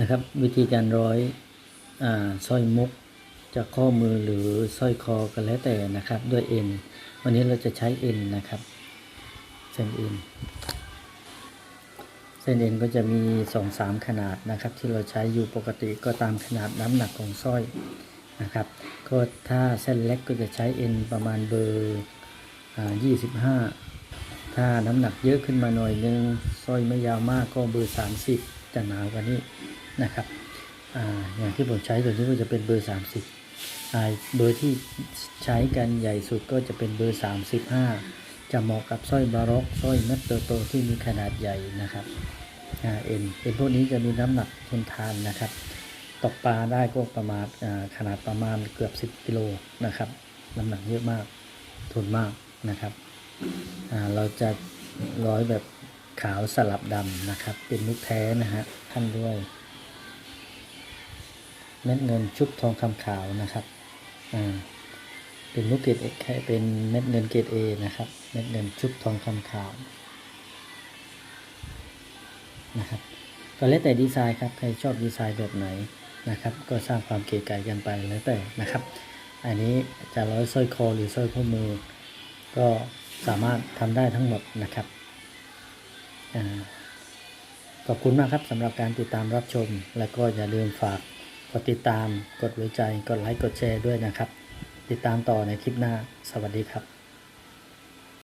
นะครับ วิธีการร้อยอาสร้อยมุกจากข้อมือหรือสร้อยคอก็แล้วแต่นะครับด้วยเอ็นวันนี้เราจะใช้เอ็นนะครับเส้นเอ็นเส้นเอ็นก็จะมีสองสามขนาดนะครับ ที่เราใช้อยู่ปกติก็ตามขนาดน้ำหนักของสร้อยนะครับ ก็ถ้าเส้นเล็กก็จะใช้เอ็นประมาณเบอร์ยี่สิบห้าถ้าน้ำหนักเยอะขึ้นมาหน่อยนึงสร้อยไม่ยาวมากก็เบอร์30จะหนากว่านี้ นะครับออย่างที่ผมใช้ตัวนี้ก็จะเป็นเบอร์ 30 เบอร์ที่ใช้กันใหญ่สุดก็จะเป็นเบอร์ 35 จะเหมาะกับสร้อยบาร็อกสร้อยเม็ดโตๆที่มีขนาดใหญ่นะครับอ่าเอ็นเอ็นพวกนี้จะมีน้ำหนักทนทานนะครับ ตกปลาได้ก็ประมาณขนาดประมาณเกือบ 10กิโลนะครับน้ำหนักเยอะมากทนมากนะครับอ่าเราจะร้อยแบบขาวสลับดำนะครับ เป็นมุกแท้นะฮะท่านด้วย เม็ดเงินชุบทองคำขาวนะครับเป็นมุกเกดเอเป็นเม็ดเงินเกรดเอนะครับเม็ดเงินชุบทองคำขาวนะครับก็แล้วแต่ดีไซน์ครับใครชอบดีไซน์แบบไหนนะครับ ก็สร้างความเก๋ไก่กันไปแล้วแต่นะครับ อันนี้จะร้อยสร้อยคอหรือสร้อยข้อมือ ก็สามารถทำได้ทั้งหมดนะครับอขอบคุณมากครับสำหรับการติดตามรับชม และก็อย่าลืมฝาก กดติดตาม กดไว้ใจ กดไลค์ กดแชร์ด้วยนะครับ ติดตามต่อในคลิปหน้า สวัสดีครับ